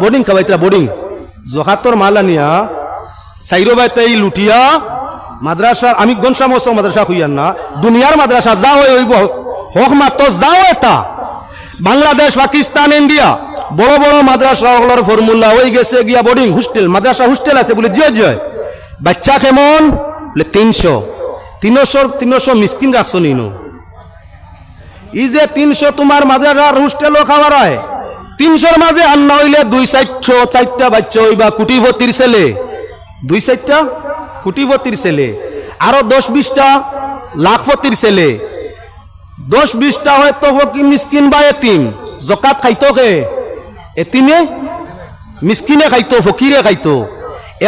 Boarding খাওয়াইতরা boarding জহাতর মাল আনিয়া সাইরো বাইতাই লুটিয়া মাদ্রাসার আমি গনসা মৌসুম মাদ্রাসা হইয়ান না দুনিয়ার মাদ্রাসা যা হয়ে হইব হোক মাত্র যাও এটা বাংলাদেশ পাকিস্তান ইন্ডিয়া বড় বড় মাদ্রাসা হলার ফর্মুলা হয়ে গেছে গিয়া বোর্ডিং হোস্টেল মাদ্রাসা হোস্টেল আছে বলে জয় জয় বাচ্চা কেমন বলে তিনশো তিনশো তিনশো মিসকিন রাখছো নিনু ই যে তিনশো তোমার মাদ্রাসার হোস্টেলও খাবার হয় তিনশোর মাঝে আন্না হইলে দুই চারশো, চারটা বাচ্চা হইবা কুটিপতির ছেলে। দুই চারটা? কুটিপতির ছেলে। আরও দশ বিশটা লাখপতির ছেলে। দশ বিশটা হয়তো ফকির মিসকিন বা এতিম। জকাত খাইতো কে? এতিমে? মিসকিনে খাইতো, ফকিরে খাইতো।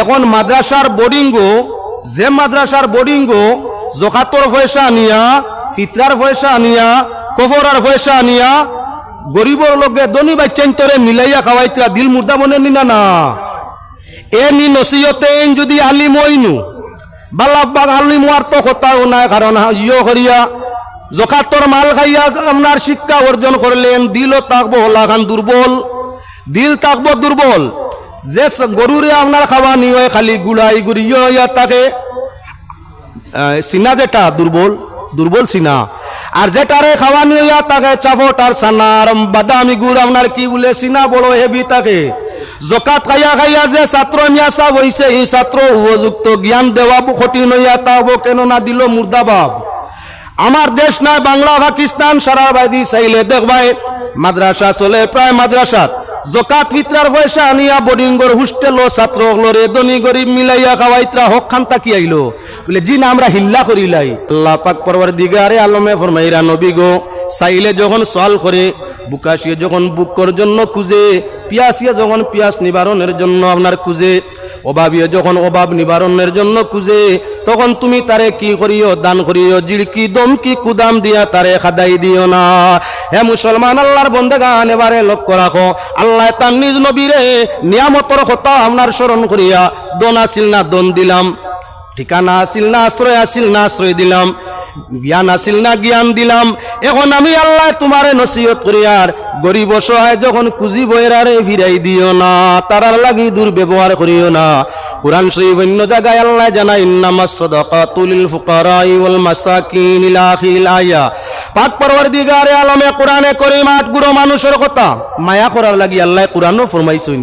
এখন মাদ্রাসার বোর্ডিংগো যে মাদ্রাসার বোর্ডিংগো জকাতর পয়সা আনিয়া, ফিতরার পয়সা আনিয়া, কবরার পয়সা আনিয়া গরিবর লগে দনি বাচ্চান্তরে মিলাইয়া খাওয়াইতরা দিল মুর্দা মনে নিনা না এ নি নসিয়তে যদি আলিম হইনু বাল্লাবাগ আলিম আর তো কথাও নাই কারণ ইয় করিয়া জকাতর মাল খাইয়া আপনার শিক্ষা অর্জন করলেন, দিলও থাকব লাগান দুর্বল, দিল থাকব দুর্বল। যে গরুরে আপনার খাওয়া নিয়ে খালি গুড়াই গুড়িয়ে ইয়া তাকে সিনা যেটা দুর্বল দুর্বল সিনা। আর যেটারে খাওয়া নিয়ে ইয়া তাকে চাপট আর সানার বাদামি গুড় আপনার কি বলে সিনা বড় হেবি তাকে। জকাত খাইয়া খাইয়া যে ছাত্র মিয়াসা বইছে এই ছাত্র উপযুক্ত জ্ঞান দেওয়া কঠিন হইয়া তাব কেন না দিল মুর্দাবাব। আমার দেশ নাই, বাংলা, পাকিস্তান, সারা বাইদি চাইলে দেখবাই মাদ্রাসা চলে, প্রায় মাদ্রাসাত। জকাত ফিতরার পয়সা আনিয়া বোর্ডিংগর হোস্টেল ও ছাত্র হলরে ধনী গরিব মিলাইয়া খাওয়াইত্রা হক খান তাকি আইলো। বলে, জি না, আমরা হিল্লা করিলাই আল্লাহ পাক পরবার দিগারে আলমে ফরমাইরা, নবী গো সাইলে যখন সল করে বুকাশিয়ে যখন বুকর জন্য খুঁজে পিয়াসিয়া যখন পিয়াস নিবারণের জন্য আপনার খুঁজে অভাবিয়ে যখন অভাব নিবারণের জন্য খুঁজে, তখন তুমি তারে কি করিও, দান করিও জিড়কি দমকি কুদাম দিয়া তারে খাদাই দিও না। হে মুসলমান, আল্লাহর বন্দেগান, এবারে লক্ষ্য রাখো, আল্লাহ তার নিজ নবীরে নিয়ামতর কথা আপনার স্মরণ করিয়া, দন আসিল না দন দিলাম, ঠিকানা আসিল না, আশ্রয় আসিল না, আশ্রয় দিলাম। জ্ঞান আসিল না, জ্ঞান দিলাম। এখন আমি আল্লাহ তোমারে নসিহত করি আর গরিব সহায় যখন খুঁজি বইরারে ফিরাই দিও না তারার লাগি দুর্ব্যবহার করিও না। কোরআন শরীফ অন্য জায়গায় আল্লাহ জানা ইন্নামাস সাদাকাতুল ফুকারাই ওয়াল মাসাকিন ইলা আখিরিল আয়া। পাক পরওয়ারদিগারে আলমে কোরআনে করিম আট গুরো মানুষের কথা মায়া করার লাগি আল্লাহ কোরআনও ফরমাইছেন।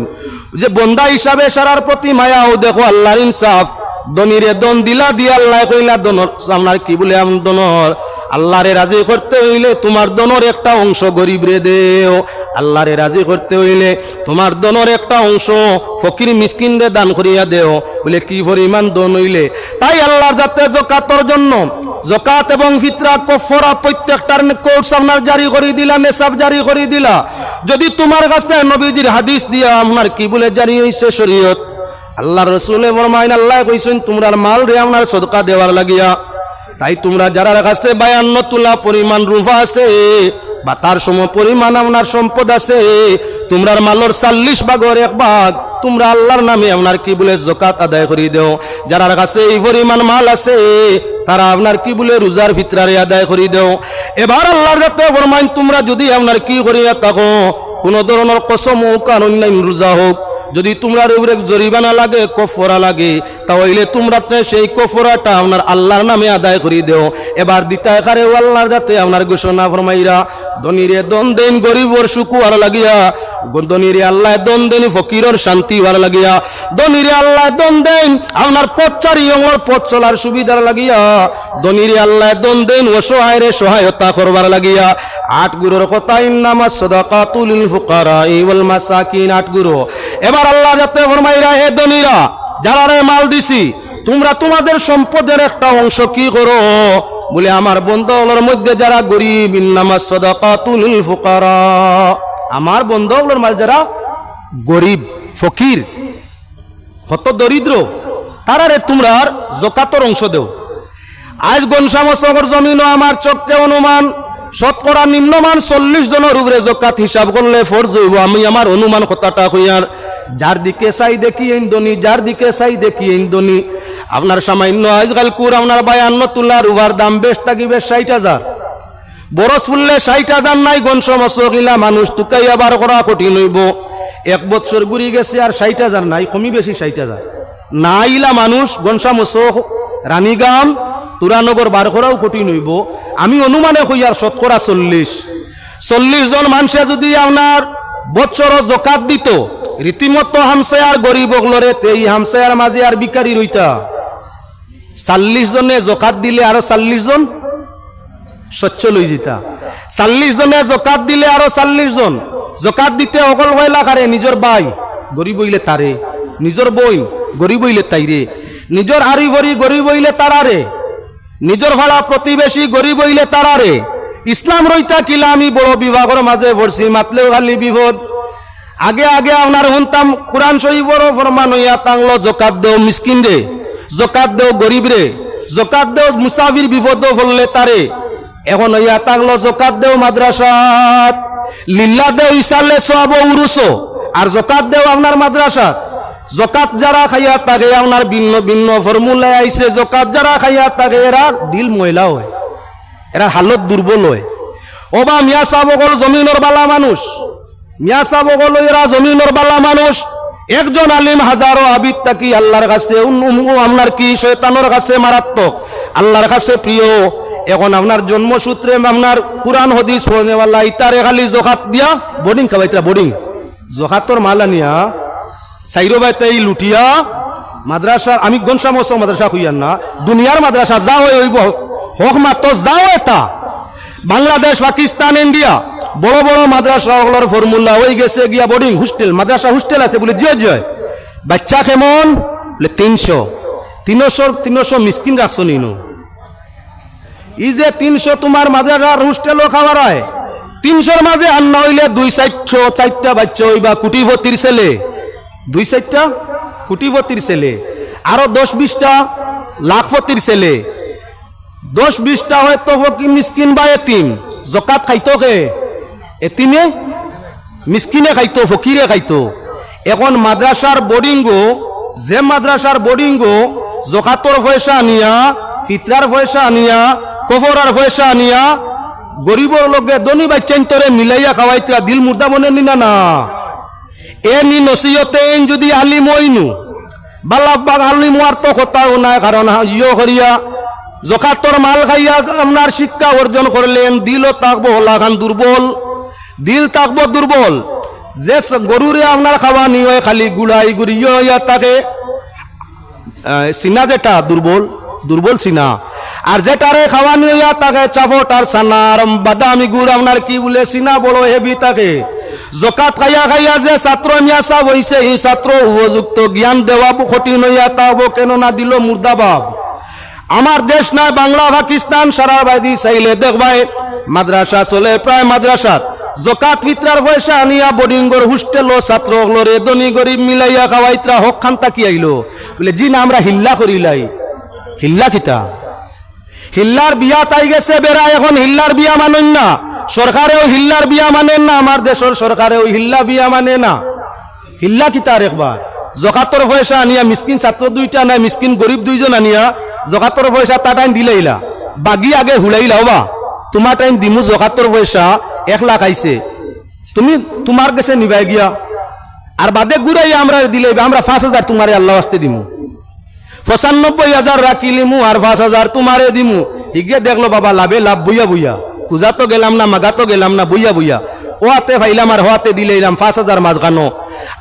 যে বন্দা হিসাবে সারার প্রতি মায়া ও দেখো আল্লাহর ইনসাফ। দনিরে দন দিলা দিয়া আল্লাহ কইলা, দনর আপনার কি বলে আম দনর? আল্লাহরে রাজি করতে হইলে তোমার দনর একটা অংশ গরিব রে দেও। আল্লাহরে রাজি করতে হইলে তোমার দনর একটা অংশ ফকির মিসকিন রে দান করিয়া দেও। বলে, কি পরিমাণ দন হইলে? তাই আল্লাহর যাতে জকাতর জন্য জকাত এবং ফিতরা, কফরা প্রত্যেকটার কোর্স আপনার জারি করে দিলা, নেশাব জারি করে দিলা। যদি তোমার কাছে নবীজির হাদিস দিয়া আপনার কি বলে জারি হইছে শরীয়ত আল্লাহ রসুলে ফরমাইন, আল্লাহ কইছেন তোমরা মাল রে আপনার সদকা দেওয়ার লাগিয়া। তাই তোমরা যারা কাছে বায়ান্ন তুলা পরিমাণ রুফা আছে বা তার সম পরিমাণ আপনার সম্পদ আছে, তোমরার মালর চাল্লিশ ভাগর এক ভাগ, তোমরা আল্লাহর নামে আপনার কি বলে জকাত আদায় করে দেও। যারা কাছে এই পরিমাণ মাল আছে, তারা আপনার কি বলে রোজার ফিতরারে আদায় করে দেও। এবার আল্লাহর যাতে ফরমাইন, তোমরা যদি আপনার কি করিয়া থাকো, কোনো ধরনের কসম হোক আর অন্যান্য রোজা হোক যদি তোমরা উপরে জরিমানা লাগে, কফরা লাগে, তাহলে তোমরা সেই কফরাটা আপনার আল্লাহর নামে আদায় করে দেও। এবার দিতা একারে আল্লাহর যাতে আপনার ঘোষণা ফরমাইরা, ধনীরে দন দেন গরিবর সুকুয়ার লাগিয়া, ধনীরে আল্লাহ দন দেন ফকিরর শান্তি হওয়ার লাগিয়া, ধনীরে আল্লাহ দন দেন আপনার পথচারি অঙ্গর পথ চলার সুবিধার লাগিয়া, ধনীরে আল্লাহ দন দেন অসহায় রে সহায়তা করবার লাগিয়া, আট গুরুর কথা ইন্নামা সাদাকাতুল ফুকারা ওয়াল মাসাকিন, আট গুরু। এবার আল্লাহ যাতে ফরমাইরা হে ধনীরা, যারা রে মাল দিছি, তোমরা তোমাদের সম্পদের একটা অংশ কি করো? বলে আমার বন্ধুগুলোর মধ্যে যারা গরিব, ইন্নামা সাদাকাতুল ফুকারা। আমার বন্ধুগুলোর মাঝে যারা গরিব, ফকির, কত দরিদ্র তারারে তোমরা জকাতর অংশ দেও। আজ গনসামসগর জমিনও আমার চক্কে অনুমান, শতকরা নিম্নমান চল্লিশ জনের উপরে জকাত হিসাব করলে ফরজ হইব, আমি আমার অনুমান কথাটা হইয়ার যার দিকে চাই দেখি ইন্দনি যার দিকে চাই দেখি ইন্দনি আপনার সামান্য আজকাল কুর, আপনার বায়ান্ন তুলার উভার দাম বেশ থাকিবে ষাট হাজার। বরস ফুললে ষাট হাজার নাই গন সমস্যা মানুষ টুকাই আবার করা কঠিন হইব। এক বছর ঘুরি গেছে আর ষাট হাজার নাই, কমি বেশি ষাট হাজার। না আইলা মানুষ গনসা মসো রানীগাম, তুরানগর বার করাও কঠিন হইব। আমি অনুমানে হই আর শতকরা চল্লিশ। চল্লিশ জন মানুষে যদি আপনার বছর জকাত দিত রীতিমতো হামসে আর গরিব লরে এই হামসে আর মাঝে আর বিকারি রইতা। চাল্লিশ জনে জকাত দিলে আরও চাল্লিশ জন স্বচ্ছ লই যেতা চাল্লিশ জনে জকাত দিলে আরও চাল্লিশ জন। জকাত দিতে অকল হইলা কারে, নিজের বাই গরিব হইলে তারে, নিজের বই গরিব হইলে তাইরে, নিজের আরি ভরি গরিব হইলে তারারে, নিজের ভাড়া প্রতিবেশী গরিব হইলে তারারে। ইসলাম রইতা কিলা আমি বড় বিভাগের মাঝে ভরছি মাতলেও খালি বিপদ। আগে আগে আপনার শুনতাম, কোরআন শরীফর ফরমান হইয়া তাংলো, জকাত দেও মিসকিন রে, জকাত দেও গরিব রে, জকাত দেও মুসাফির বিপদ ফললে তারে। এখন হইয়া তাংলো, জকাত দেও মাদ্রাসাত। লিল্লা দেও ইসালে সব উরুসো, আর জকাত দেও আপনার মাদ্রাসাত। জকাত যারা খাইয়া থাকে আপনার ভিন্ন ভিন্ন ফর্মুলায় আইছে, জকাত যারা খাইয়া থাকে এরা দিল ময়লা হয়, এরা হালত দুর্বল হয়। ওবা মিয়া সাবকল জমিনের বালা মানুষ মিয়া সাবকল এরা জমিনের বালা মানুষ, একজন আলিম হাজারো আবিদ তাকি আল্লাহর কাছে আপনার কি শয়তানোর কাছে মারাত্মক? আল্লাহর কাছে প্রিয়, এখন আপনার জন্মসূত্রে আপনার কোরআন, হদিস পড়নেওয়ালা ইতারে খালি জখাত দিয়া বোর্ডিং খাবাইতরা বোর্ডিং জখাতর মালা নিয়া, সাইরো বাইতে এই লুটিয়া, মাদ্রাসা, আমি গনসা মস্ত মাদ্রাসা খুইয়ান না, দুনিয়ার মাদ্রাসা যা হয়ে হইব, হোক মাত্র যাও এটা। বাংলাদেশ, পাকিস্তান, ইন্ডিয়া বড় বড় মাদ্রাসা ওগুলোর ফর্মুলা হয়ে গেছে গিয়া বোর্ডিং হোস্টেল মাদ্রাসা হোস্টেল আছে বলে জয় জয়। বাচ্চা কেমন? বলে তিনশো। তিনশো তিনশো মিসকিন রাখছো নিনু। ই যে তিনশো তোমার মাদ্রাসার হোস্টেলও খাবার হয় তিনশোর মাঝে আর না হইলে দুই চারশো, চারটা বাচ্চা হইবা কুটিপতির ছেলে। দুই চারটা? কুটিপতির ছেলে। আরও দশ বিশটা লাখপতির ছেলে। দশ বিশটা হয়তো মিসকিন বা এতিম। জকাত খাইতো কে? এতিমে মিসকিনে খাইতো ফকিরে খাইতো। এখন মাদ্রাসার বোর্ডিংও যে মাদ্রাসার বোর্ডিংও জকাতর পয়সা আনিয়া ফিতরার পয়সা আনিয়া কফরার পয়সা আনিয়া গরিবর লগে ধনী বাচ্চান্তরে মিলাইয়া খাওয়াইতরা দিল মুর্দা মনে নিনা না এ নি নসিয়তে যদি আলিম হইনু বালাপ বাগ আলিম আর তো কথাও নাই কারণ ইয় করিয়া জকাতর মাল খাইয়া আপনার শিক্ষা অর্জন করলেন দিলও থাকব হলাখান দুর্বল দিল থাকব দুর্বল। যে গরুরে আপনার খাওয়া নিয়ে খালি গুড়াই গুড়িয়ে ইয়া তাকে সিনা যেটা দুর্বল দুর্বল সিনা। আর যেটারে খাওয়ানি হইয়া তাকে চাপট আর সানার বাদামি গুড় আপনার কি বলে সিনা বড় হেবি তাকে। জকাত খাইয়া খাইয়া যে ছাত্র মিয়া সাহ হইছে, এই ছাত্র উপযুক্ত জ্ঞান দেওয়া কঠিন হইয়া তাহবো কেন না দিল মুর্দাবাব আমার দেশ নয় বাংলা, পাকিস্তান, সারা বাইদি চাইলে দেখবাই মাদ্রাসা চলে, প্রায় মাদ্রাসাত। জকাত ফিতরার পয়সা আনিয়া বোর্ডিংর হোস্টেল ছাত্র লরে ধনী গরিব মিলাইয়া খাওয়াইত্রা হক খান তাকি আইলো বলে, জি, না, আমরা হিল্লা করিলাই হিল্লা কিতা? হিল্লার বিয়া তাই গেছে বেড়া এখন হিল্লার বিয়া মানেন না। সরকারেও হিল্লার বিয়া মানেন না আমার দেশের সরকারেও হিল্লা বিয়া মানে না। হিল্লা কিতার একবার জকাতর পয়সা আনিয়া মিসকিন ছাত্র দুইটা নাই মিসকিন গরিব দুইজন আনিয়া জকাতর পয়সা তা টাইম দিলাইলা। বাগি আগে হুলাইলা বা তোমার টাইম দিমু জকাতর পয়সা এক লাখ আইছে। তুমি তোমার কাছে নিবাই গিয়া, আর বাদে ঘুরাই আমরা দিলে আমরা পাঁচ হাজার তোমারে আল্লাহ আসতে দিমু। পঁচানব্বই হাজার রাখিলিমু আর পাঁচ হাজার তোমারে দিমু। হিগে দেখল, বাবা, লাভে লাভ বইয়া বইয়া। কুজা তো গেলাম না, মাগা তো গেলাম না, বইয়া বইয়া। ও ভাইলাম আর হাতে দিলে এলাম পাঁচ হাজার মাঝখানো।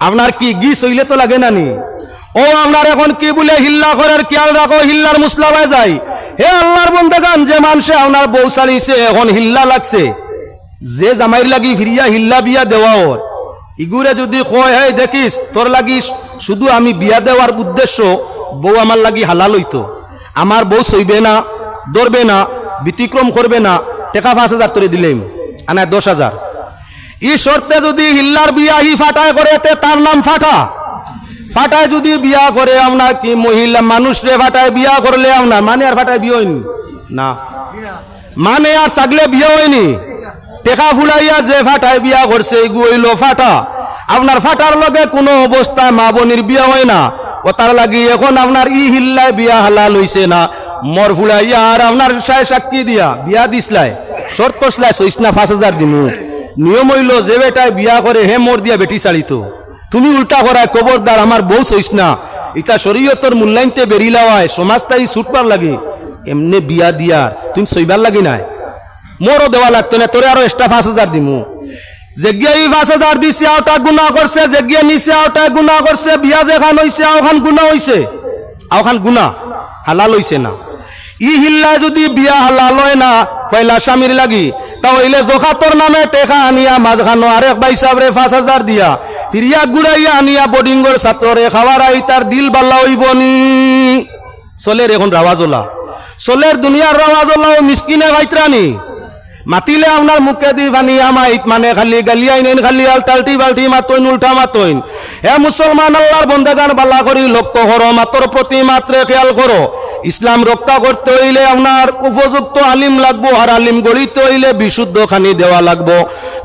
আপনার কি গি সইলে তো লাগে না নি? ও, আপনার এখন কি বলে, হিল্লা করার খেয়াল রাখো, হিল্লার মুসলাবায় যায় হে আল্লাহর বন্ধগান যে মানুষে আপনার বউ চালিয়েছে এখন হিল্লা লাগছে। যে জামাইর লাগি ফিরিয়া হিল্লা বিয়া দেওয়া ওর ইগুরে যদি কয় হে দেখিস তোর লাগি শুধু আমি বিয়া দেওয়ার উদ্দেশ্য বউ আমার লাগি হালাল হইতো আমার বউ সইবে না ধরবে না ব্যতিক্রম করবে না, টেকা পাঁচ হাজার তোরে দিলেম আনায় দশ হাজার ই শর্তে যদি হিল্লার বিয়া হি ফাটায় করে তে তার নাম ফাটা। ফাটায় যদি বিয়া করে আপনার কি মহিলা মানুষ রে ফাটায় বিয়া করলে আপনার মানে আর ফাটায় বিয়ে হয়নি? না। মানে আর সাগলে বিয়ে হয়নি? টেকা ফুলাইয়া যে ফাটায় বিয়া করছে এগু ফাটা। আপনার ফাটার লগে কোনো অবস্থায় মা বোনির বিয়া হয় না। ও তার লাগি এখন আপনার ই হিল্লায় বিয়া হালাল হইছে না। মর ফুলাইয়া আর আপনার সায় সাক্ষী দিয়া, বিয়া দিসলাই শর্ত কসলাই সইস পাঁচ হাজার দিমু। নিয়ম হইল যে বেটায় বিয়া করে হে মোর দিয়া বেটি চালিত তুমি উল্টা করায় কবরদার আমার বউ চইস না। ইটা শরীয়তর মূল্যায়নতে বেরিলাওয়ায় সমাজটাই ছুটবার লাগে। এমনি বিয়া দিয়ার তুমি সইবার লাগি নাই। মোরও দেওয়া লাগতো না, তোরে আরও এক্সট্রা পাঁচ হাজার দিমু। জেগিয়া ই পাঁচ হাজার দিছে আওটা গুণা করছে জেগিয়া নিছে আওটা গুণা করছে, বিয়া যেখান হইছে আওখান গুণা হইছে। আওখান গুণা হালাল হইছে না। ই হিল্লা যদি বিয়া হালাল হয় না পয়লা স্বামীর লাগি তাহলে জোখাতর নামে টেকা আনিয়া মাঝখানো আরেক বাইসাবরে পাঁচ হাজার দিয়া, ফিরিয়া গুড়াইয়া আনিয়া বোর্ডিংর ছাত্ররে খাওয়ার আই তার দিল বাল্লা হইবনি চলের এখন রাওয়াজলা চলের দুনিয়ার রাওয়াজলা ও মিসকিনে ভাইত্রানি। মাতিলে আপনার মুখে দি পানি আমাইত মানে খালি গালি আইনেন, খালি আল টাল্টি বাল্টি মাতইন, উল্টা মাতইন। হে মুসলমান আল্লাহর বন্দেগান বালা করি লক্ষ্য করো, মাতর প্রতি মাত্রে খেয়াল করো। ইসলাম রক্ষা করতে হইলে আপনার উপযুক্ত আলিম লাগবো, আর আলিম গড়িতে হইলে বিশুদ্ধ খানি দেওয়া লাগবো।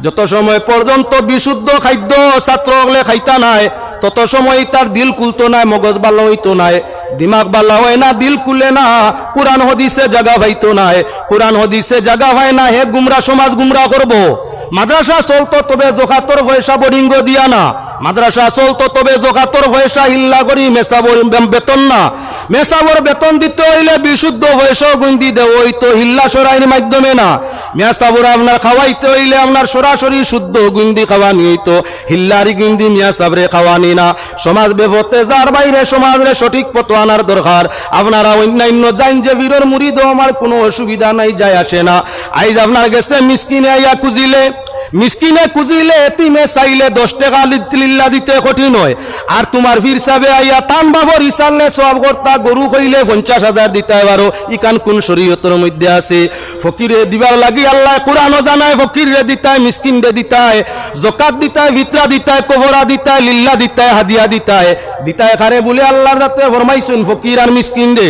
যত সময় পর্যন্ত বিশুদ্ধ খাদ্য ছাত্র হলে খাইতা নাই, তত সময় তার দিল কুলতো নাই, মগজ বালো হইতো নাই। দিমাগ বালা হয় না দিল কুলে না কোরআন হদিসে জাগা ভাইতো নাই কোরআন হদিসে জাগা হয় না হে গুমরা সমাজ গুমরা করব মাদ্রাসা চলতো তবে জোখাতর ভয়সা বরিঙ্গ দিয়া না মাদ্রাসা চলতো তবে জোখাতর ভয়সা হিল্লা করি মেসা বেতন না মেসাবর বেতন দিতে হইলে বিশুদ্ধ পয়সা গুন্দি দেও, ওই তো হিল্লা সরাইয়ের মাধ্যমে না। মেসাবর আপনার খাওয়াইতে হইলে আপনার সরাসরি শুদ্ধ গুন্দি খাওয়ানি হইতো হিল্লারি গুন্দি মিয়া সাবরে খাওয়ানি না। সমাজ বেভতে যার বাইরে সমাজরে সঠিক পথ আনার দরকার। আপনারা অন্যান্য জাইন যে বীরের মুড়িদ আমার কোনো অসুবিধা নাই, যায় আসে না। আইজ আপনার গেছে মিসকিনে আইয়া খুঁজিলে মিসকিনে খুঁজিলে এতিমে চাইলে দশ টাকা লিল্লা দিতে কঠিন হয়। আর তোমার ফির সাবে আইয়া তান বাবর ইসালে সব কর্তা গরু কইলে পঞ্চাশ হাজার দিতে পারো ইকান কোন শরীয়তর মধ্যে আছে? ফকিরে দিবার লাগি আল্লাহ কোরআনও জানায় ফকিরে দিতায় মিসকিন রে দিতায় জকাত দিতায় ভিতরা দিতায় কোহরা দিতায় লিল্লা দিতায় হাদিয়া দিতায় দিতায় খারে বলে আল্লাহর রাতে ফরমাইছুন ফকির আর মিসকিন রে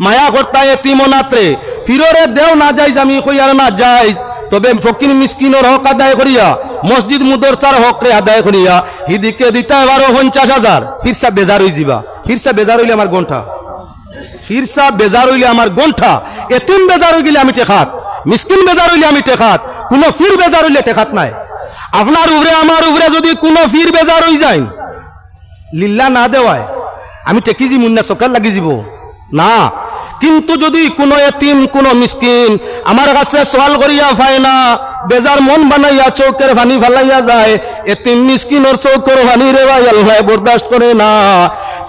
মায়া কর্তায় এতিমনাত্রে ফিররে দেও না যাই আমি কই আর না যাই তবে ফকির মিসকিনের হক আদায় করিয়া, মসজিদ মুদরসার হক রে আদায় করিয়া, হিদিকে দিতে বারো পঞ্চাশ হাজার। ফিরসা বেজার হই যাবা ফিরসা বেজার হইলে আমার গন্ঠা। ফিরসা বেজার হইলে আমার গন্ঠা। এতিম বেজার হই গেলে আমি টেকাত মিসকিন বেজার হইলে আমি টেকাত কোনো ফির বেজার হইলে টেকাত নাই। আপনার উপরে আমার উপরে যদি কোনো ফির বেজার হই যায়, লিল্লা না দেওয়ায়, আমি টেকি যি মুন্না চকার লাগি যাব না কিন্তু যদি কোনো এতিম, কোনো মিসকিন আমার কাছে সওয়াল করিয়া পায় না, বেজার মন বানাইয়া চৌকের ভানি ফালাইয়া যায়, এতিম মিসকিনের চৌকের ভানি রে ভাই, আল্লাহ বরদাস্ত করে না।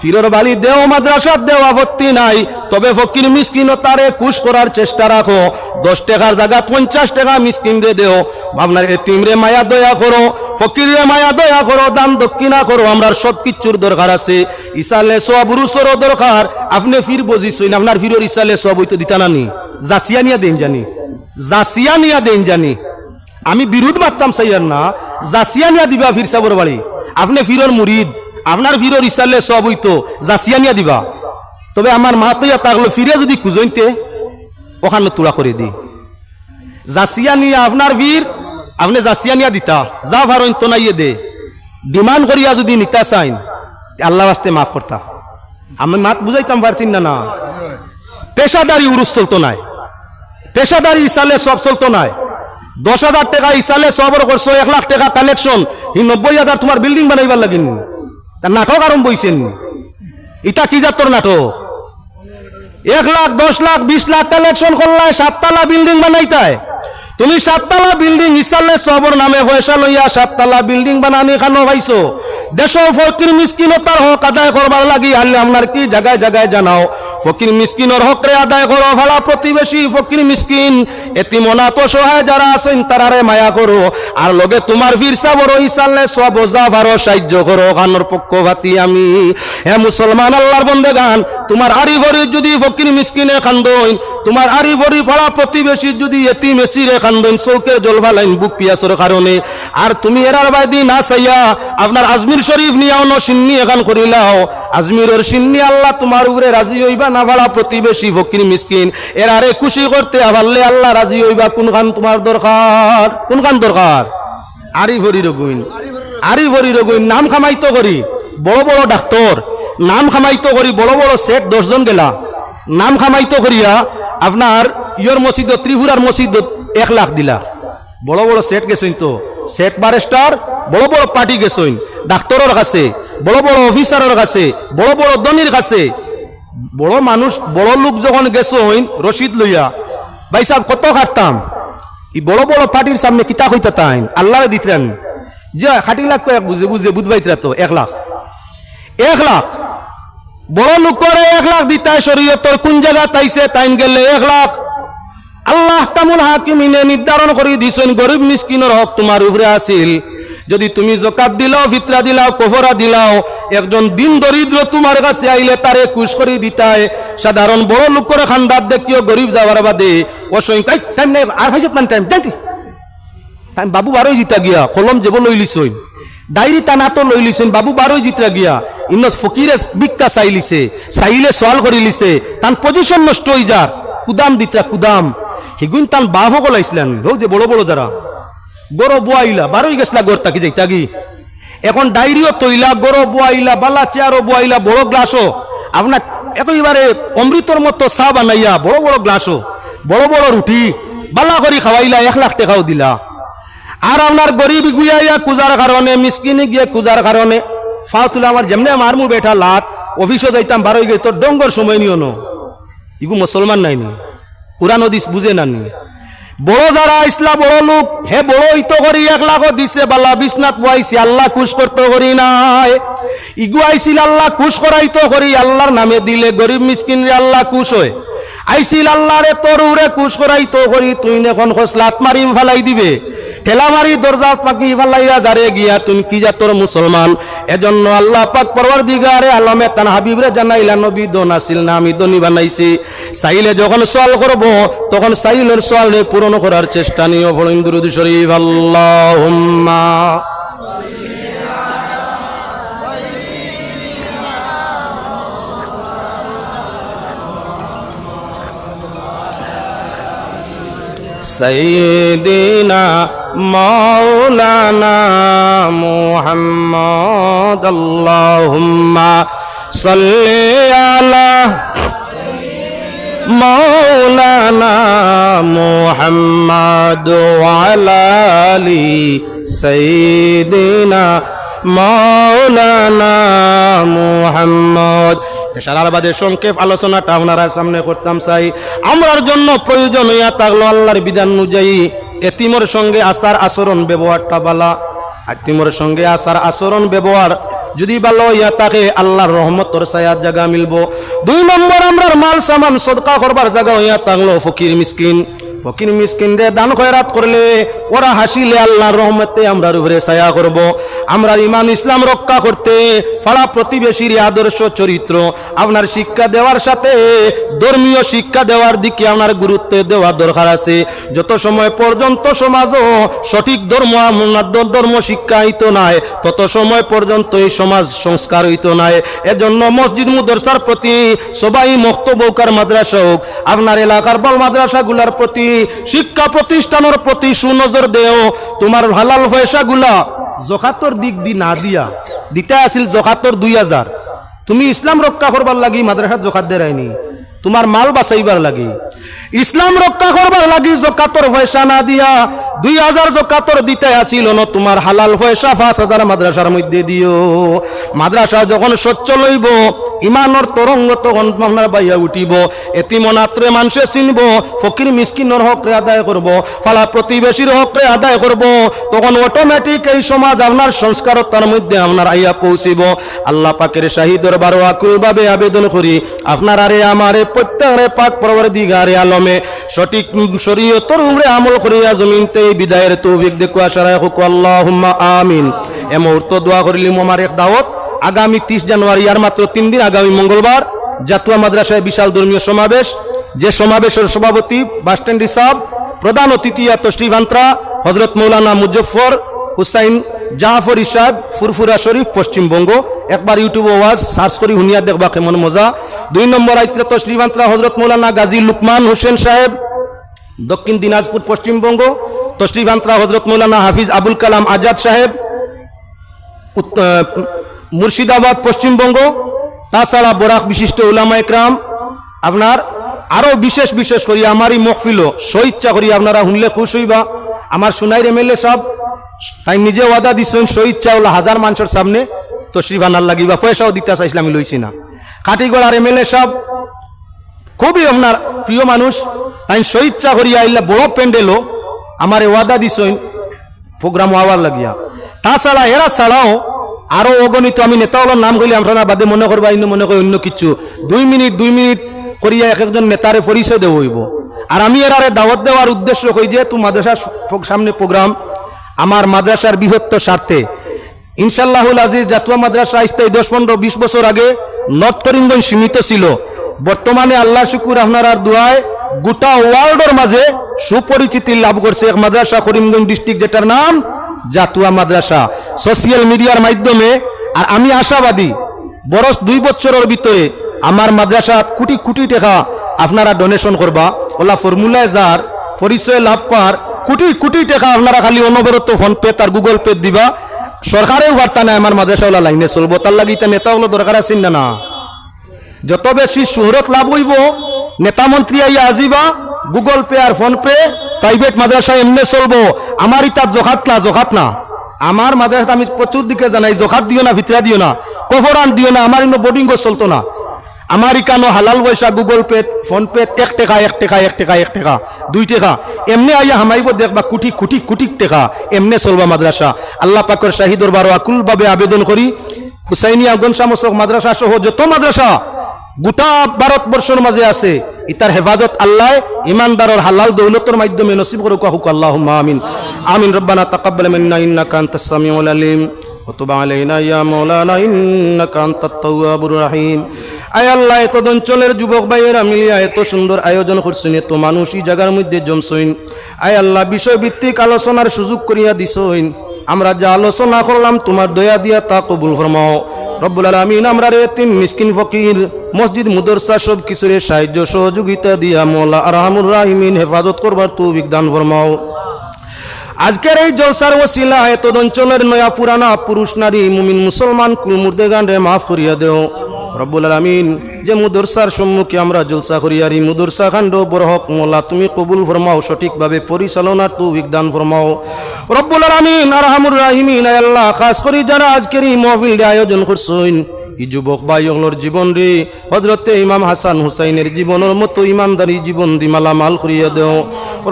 ফিরর বালি দেও, মাদ্রাসার দেও আপত্তি নাই। তবে ফকির মিসকিন তারে কুশ করার চেষ্টা রাখো। দশ টাকার জায়গা, পঞ্চাশ টাকা মিসকিন রে দেও। আপনার এতিম মায়া দয়া করো। ফকির রে মায়া দয়া করো, দান দক্ষিণা করো। আমরা সব কিচ্ছুর দরকার আছে। ইসালে সব রুসরও দরকার। আপনি ফির বজিছইন আপনার ফিরর ইসালে সব হইতো দিতা নানি। জাসিয়া নিয়া দেন জানি। জাসিয়া নিয়া দেন জানি। আমি বিরোধ মারতাম সাইয়ার না। জাসিয়া নিয়া দিবা ফির সাবর বাড়ি। আপনি ফিরর মুরিদ। আপনার ফিরর ইসালে সব হইতো জাসিয়া নিয়া দিবা। তবে আমার মা তৈয়া তাগলো ফিরে যদি কুজইতে ওখানে তুলা করে দি। জাসিয়া নিয়া আপনার বীর আপনি জাসিয়া নিয়া দিতা, যা ভারইন তো নাইয়ে দে। ডিমান্ড করিয়া যদি নিতা চাইন, আল্লাহ আসতে মাফ করতা আমি মাত বুঝাইতাম পারছিন না না। পেশাদারি উরুস চলতো নাই। পেশাদারি ইসালে সব চলতো নাই। দশ হাজার টাকা ইসালে সবর করছ এক লাখ টাকা কালেকশন নব্বই হাজার তোমার বিল্ডিং বানাইবার লাগিন তার নাটক আরম্ভ হইছেন। ইটা কি জাতর নাটক? এক লাখ, দশ লাখ, বিশ লাখ কালেকশন করলাই সাততলা বিল্ডিং বানাইতায়। তুমি সাততলা বিল্ডিং ইসালে সবর নামে পয়সা লইয়া সাততলা বিল্ডিং বানানি খানো পাইছো? দেশ ফকির মিসকিনতার হক আদায় করবার লাগি আল্লাহ আপনার কি জায়গায় জায়গায় জানাও। ফকির মিসকিনের হক রে আদায় করো, ভালা প্রতিবেশী ফকির মিসকিন। এতি মনাত সহায় যারা আছেন তারারে মায়া করো। আর লগে তোমার ফিরসা বড় ইসালে সব যা ভারো সাহায্য করো। খানোর পক্ষঘাতি আমি। হে মুসলমান আল্লাহর বন্দে গান তোমার ভরি যদি ফকির মিসকিনে খান্দইন তোমার আরি ভরি প্রতিবেশী যদি এতি খান্দইন চৌকের জল ফালাইন বুক পিয়াসের কারণে আর তুমি এরার বাইদি না চাইয়া আপনার আজমির শরীফ নিয়াও ন সিন্নি এখান করিলাও আজমিরের সিন্নি আল্লাহ তোমার উপরে রাজি হইবা না ভাড়া প্রতিবেশী ফকির মিসকিন এরারে খুশি করতে আবারলে আল্লাহ রাজি হইবা কোন খান তোমার দরকার? কোন খান দরকার? আরি ভরি রগুইন আরি ভরি রগুইন নাম খামাইতো করি। বড় বড় ডাক্তার, নাম খামাইতো করি, বড় বড় সেট দশজন গেলা। নাম খামাইতো করিয়া আপনার ইয়র মসজিদ, ত্রিপুরার মসজিদ এক লাখ দিলা। বড় বড় সেট গেছইন তো। সেট বারেস্টার, বড় বড় পার্টি গেছইন ডাক্তারের কাছে, বড় বড় অফিসারের কাছে, বড় বড় ধনির কাছে। বড় মানুষ, বড় লোক যখন গেছে রশিদ লইয়া ভাই সাহেব, কত খাটতাম? এই বড় বড় পার্টির সামনে কিতা হইতে তাই আল্লাহ দিতেন। যে খাটি লাখ বুঝে বুঝে বুধবাইতরা তো, এক লাখ। এক লাখ। বড় লোক করে এক লাখ দিতায় শরীয়তর কোন জায়গা তাইছে, তাইন গেলে এক লাখ। আল্লাহ তামুল হাকিমিনে নির্ধারণ করে দিছেন, গরিব মিসকিনের হক তোমার উপরে আসিল। যদি তুমি জকাত দিলাও, ফিতরা দিলাও কফরা দিলাও, একজন দিন দরিদ্র তোমার কাছে আইলে তারে কুশ করে দিতায়। সাধারণ বড় লোক করে খান্দার দেখিও গরিব যাওয়ার বাদে, অসংখ্য টাইম নেই, আর হাইছে মানে টাইম যাইতে। টাইম বাবু বারোই জিতা গিয়া, কলম যেব লই লিছইন ডায়েরি টানা তো লই লিছইন বাবু বারোই জিতা গিয়া, ইনস ফকিরে বিক্কা চাই লিছে চাইলে সওয়াল করে লিছে তান পজিশন নষ্ট হই যার। কুদাম দিতরা কুদাম। সেগুন তান বাপ সকল আইসলেন হো যে বড় বড় যারা। গরো বুয়াইলা, বারোই গেছলা গর তাকি যাই তাগি এখন ডায়েরিও তৈলা, গরো বুয়াইলা, বালা চেয়ারও বুয়াইলা, বড় গ্লাসও। আপনার একেবারে অমৃতর মতো চা বানাইয়া, বড় বড় গ্লাসও, বড় বড় রুটি, বালা করে খাওয়াইলা, এক লাখ টাকাও দিলা। আর আপনার গরিব গুয়াইয়া কুজার কারণে, মিসকিনে গিয়ে কুজার কারণে ফাও তুলে আমার যেমনি মারমু বেঠা লাত, অফিসও যাইতাম, বারোই গিয়ে তোর ডঙ্গর সময় নিও নো। ইগু মুসলমান নাই নি, কোরআন হদিস বুঝে নানি বড় যারা ইসলাম বড় লোক, হে বড় ইত করি এক লাখ দিছে বালা। বিশ্বনাথ পাইছি আল্লাহ খুশ করতে করি নাই। ইগু আইছিল আল্লাহ খুশ করাইতো করি আল্লাহর নামে দিলে গরিব মিসকিন রে আল্লাহ খুশ হয়। আইছিল আল্লাহ রে তোর উরে খুশ করাইতো করি, তুই এখন খসলাত মারি ফেলাই দিবে। ঠেলা মারি দরজা পাকি ফেলাইয়া যারে গিয়া তুমি কি যা তোর মুসলমান? এজন্য আল্লাহ পাক পরওয়ার দিগারে আলমে তান হাবিবরে জানাইলা, নবী দন আসিল না, আমি দনি বানাইছি। চাইলে যখন সওয়াল করব, তখন চাইলের সওয়ালে পূরণ করার চেষ্টা নিও ফলিন দুরুদ শরীফ। আল্লাহুম্মা সঈদিনা মৌলানা মোহাম্মদ আল্লাহুম্মা সাল্লি আলা মৌলানা মোহাম্মদ আলালি সঈদিনা মৌলানা মোহাম্মদ সারাবাদের সংক্ষেপ আলোচনাটা আপনারা সামনে করতাম চাই। আমরার জন্য প্রয়োজন হইয়া থাকল আল্লাহর বিধান অনুযায়ী এতিমর সঙ্গে আসার আচরণ ব্যবহারটা বালা। আতিমর সঙ্গে আসার আচরণ ব্যবহার যদি ভালো ইয়া তাকে আল্লাহর রহমতর সায়াত জায়গা মিলবো। দুই নম্বর, আমরার মাল সামান সদকা করবার জায়গা ইয়া থাকল ফকির মিসকিন। ফকির মিসকিন রে দান খয়রাত করলে ওরা হাসিলে আল্লাহর রহমতে আমরা উপরে ছায়া করব। আমরা ইমান ইসলাম রক্ষা করতে ফাড়া প্রতিবেশীর আদর্শ, চরিত্র, আপনার শিক্ষা দেওয়ার সাথে ধর্মীয় শিক্ষা দেওয়ার দিকে আপনার গুরুত্ব দেওয়া দরকার আছে। যত সময় পর্যন্ত সমাজও সঠিক ধর্ম ধর্ম শিক্ষা হইতো নাই, তত সময় পর্যন্ত এই সমাজ সংস্কার হইতো নাই। এজন্য মসজিদ মুদরসার প্রতি সবাই মক্তবৌকার মাদ্রাসা হোক, আপনার এলাকার বল মাদ্রাসাগুলার প্রতি শিক্ষা প্রতিষ্ঠানের প্রতি সুনজর দেও। তোমার হালাল পয়সাগুলা জখাতর দিক দি না দিয়া। দিতে আসিল জখাতর দুই হাজার। তুমি ইসলাম রক্ষা করবার লাগি মাদ্রাসার জখাত দেরাইনি। তোমার মাল বাঁচাইবার লাগি। ইসলাম রক্ষা করবার লাগি জকাতর পয়সা না দিয়া, দুই হাজার জকাতর দিতে আসিল ন তোমার হালাল পয়সা পাঁচ হাজার মাদ্রাসার মধ্যে দিও। মাদ্রাসা যখন স্বচ্ছ লইব, ইমানর তরঙ্গ তখন আপনার বাইয়া উঠিব। এটি মনাত্রে মানুষে চিনব, ফকির মিসকিনের হকরে আদায় করব, ফালা প্রতিবেশীর হকরে আদায় করব। তখন অটোমেটিক এই সমাজ আপনার সংস্কারতার মধ্যে আপনার আইয়া পৌঁছিব। আল্লাহ পাকের শাহিদর বারো আকুল ভাবে আবেদন করি, আপনার আরে আমারে প্রত্যেকের পাক আলমে। সঠিক আমল করিয়া জমিনতে বিদায়ের তৌফিক হোক আমিন। এ মুহূর্ত দোয়া করিলিম আমার এক দাওয়াত। আগামী তিরিশ জানুয়ারি, আর মাত্র তিন দিন, আগামী মঙ্গলবার, জাতুয়া মাদ্রাসায় বিশাল ধর্মীয় সমাবেশ। যে সমাবেশের সভাপতি বাসস্ট্যান্ড হিসাব প্রধান অতিথি আন্ত্রা হজরত মৌলানা মুজফর হুসাইন জাহাফর ইসাব ফুরফুরা শরীফ, পশ্চিমবঙ্গ। একবার ইউটিউব ওয়াজ সার্চ করি, হুনিয়া দেখবা কেমন মজা। দুই নম্বর আইত্রা তশরিফ আন্ত্রা হজরত মৌলানা গাজী লুকমান হোসেন সাহেব, দক্ষিণ দিনাজপুর, পশ্চিমবঙ্গ। তশরিফ আন্ত্রা হজরত মৌলানা হাফিজ আবুল কালাম আজাদ সাহেব মুর্শিদাবাদ, পশ্চিমবঙ্গ। তাছাড়া বরাক বিশিষ্ট উলামা একরাম, আপনার আরও বিশেষ বিশেষ করি আমারই মকফিল স্বইচ্ছা করি আপনারা শুনলে খুশ হইবা। আমার সোনাইর এমএলএ সব তাই নিজে ওয়াদা দিছেন শহীদ চাউল হাজার মানুষের সামনে। তশরিফ আনার লাগিবা পয়সাও দিতে চাইছিলাম আমি লইছি না। কাটিগড়ার এম এল এ সব। খুবই আপনার প্রিয় মানুষ। তাই চা করিয়া আইলা বড় প্যান্ডেলও আমার ওয়াদা দিছইন প্রোগ্রাম হওয়ার লাগিয়া। তাছাড়া এরা ছাড়াও আরও অগণিত, আমি নেতাগুলোর নাম কইলে আপনারা বাদে মনে করবা ইন্য মনে করি অন্য কিছু। দুই মিনিট দুই মিনিট করিয়া এক একজন নেতারে পরিচয় দেব হইব। আর আমি এরারে দাওয়াত দেওয়ার উদ্দেশ্য কই যে তু মাদ্রাসার সামনে প্রোগ্রাম আমার মাদ্রাসার বৃহত্তর স্বার্থে। ইনশাল্লাহুল আজিজ, জাতুয়া মাদ্রাসা ইস্তাই দশ, পনেরো, বিশ বছর আগে নর্থ করিমগঞ্জ সীমিত ছিল। বর্তমানে আল্লাহ শুকুর আপনার দোয়ায় গোটা ওয়ার্ল্ডের মাঝে সুপরিচিতি লাভ করছে এক মাদ্রাসা করিমগঞ্জ ডিস্ট্রিক্ট যেটার নাম জাতুয়া মাদ্রাসা। সোশিয়াল মিডিয়ার মাধ্যমে, আর আমি আশাবাদী, বরস দুই বছরের ভিতরে আমার মাদ্রাসা কোটি কোটি টাকা আপনারা ডোনেশন করবা। ওলা ফর্মুলায় যার পরিচয় লাভ পার কোটি কোটি টাকা আপনারা খালি অনবরত ফোন পে তার গুগল পে দিবা। সরকারেও বার্তা নাই, আমার মাদ্রাসাওয়ালা লাইনে চলবো তার লাগি নেতা হলো দরকার আছে না না। যত বেশি সুহরত লাভ হইব, নেতা মন্ত্রী আইয়া আজিবা, গুগল পে আর ফোন পে প্রাইভেট মাদ্রাসা এমনি চলবো আমার তার জোখাত না জোখাত না। আমার মাদ্রাসা আমি প্রচুর দিকে জানাই জোখাত দিও না, ভিতরা দিও না কফরান দিও না, আমার ইনো বোর্ডিং চলতো না। আমার ইকানো হালাল পয়সা গুগল পে ফোন পে এক টাকা এক টাকা এক টাকা এক টাকা দুই টাকা এমনি আইয়া হামাইব দেখবা কোটি কোটি কোটি টাকা এমনি চলবা মাদ্রাসা আল্লাহ পাকর শাহী দরবার আকুল ভাবে আবেদন করি হুসাইনিয়া গনসামসক মাদ্রাসা সহ যত মাদ্রাসা গোটা ভারতবর্ষের মাঝে আছে ইতার হেফাজত আল্লাহ ইমানদারর হালাল দৌলতর মাধ্যমে নসিব করুক হুক আল্লাহ আমিন আমিন রব্বানা তাকাব্বাল মিন্না ইন্নাকা আনতাস সামিউল আলিম وتب علينا يا مولانا إنك أنت التواب الرحيم আয় আল্লাহ, এত অঞ্চলের যুবক ভাইয়েরা মিলিয়া এত সুন্দর আয়োজন করছেন, এত মানুষ এই জায়গার মধ্যে জমছইন আয় আল্লাহ বিষয় ভিত্তিক আলোচনার সুযোগ করিয়া দিছইন আমরা যা আলোচনা করলাম, তোমার দয়া দিয়া তা কবুল ফরমাও। রব্বুল আলামিন, আমরা রে তিন মিসকিন ফকির, মসজিদ, মুদরসা সব কিছুরে সাহায্য, সহযোগিতা দিয়া মোলা আরহামুর রাহিমিন হেফাজত করবার তু বিজ্ঞান ফরমাও। আজকের এই জলসার ওসিলা এত অঞ্চলের নয়া পুরানা পুরুষ নারী মুমিন মুসলমান কুলমুর্দে গান রে মাফ করিয়া দেও। রব্বুল আলামিন, যে মুদরসার সম্মুখে আমরা জলসা করিয়ারি মুদরসা কাণ্ড বরহক মোলা, তুমি কবুল ফরমাও, সঠিকভাবে পরিচালনার তু বিজ্ঞান ফরমাও। রব্বুল আলামিন, আরহামুর রাহিমিন, আয় আল্লাহ, খাস করি যারা আজকের এই মহফিল আয়োজন করছেন। এই যুবক ভাইগুলোর জীবন রে হজরতে ইমাম হাসান হুসাইনের জীবনের মতো ইমানদারি জীবন দি মালামাল করিয়া দেও।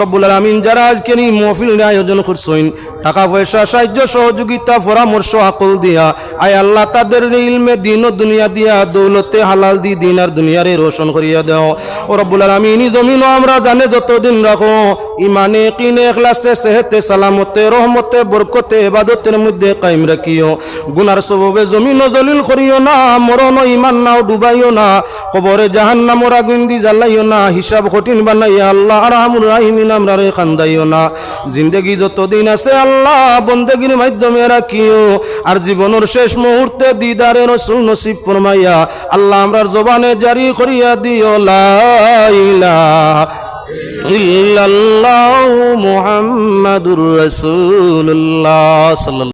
রব্বুল আলামিন, যারা আজকের এই মহফিল আয়োজন করছেন টাকা পয়সা, সাহায্য, সহযোগিতা, পরামর্শ, আকল দিয়া। আয় আল্লাহ তাদের ইলমে দিন ও দুনিয়া দিয়া, দৌলতে হালাল দি দিন আর দুনিয়ারে রোশন করিয়া দেও। ও রব্বুল আলামিন জমিন আমরা জানে যতদিন রাখো। ইমানে কিনে এখলাসে সেহেতে, সালামতে, রহমতে, বরকতে এবাদতের মধ্যে কায়েম রাখিও। গুনার সববে জমিন জলিল করিও না মরণ ইমান নাও ডুবাইও না। কবরে জাহান্নাম ওরা গুন্দি জ্বালাইও না, হিসাব কঠিন বানাইয়া আল্লাহ আরহামুর রাহিমিন আমরা রে খান্দাইও না। জিন্দগি যতদিন আছে আল্লাহ বন্দেগির মাধ্যমে রাখিও। আর জীবনের শেষ মুহূর্তে দিদারে রসুল নসিব ফরমাইয়া, আল্লাহ আমরার জবানে জারি করিয়া দিও লাইলা ইল্লাল্লাহু মুহাম্মাদুর রাসূলুল্লাহ সাল্লাল্লাহু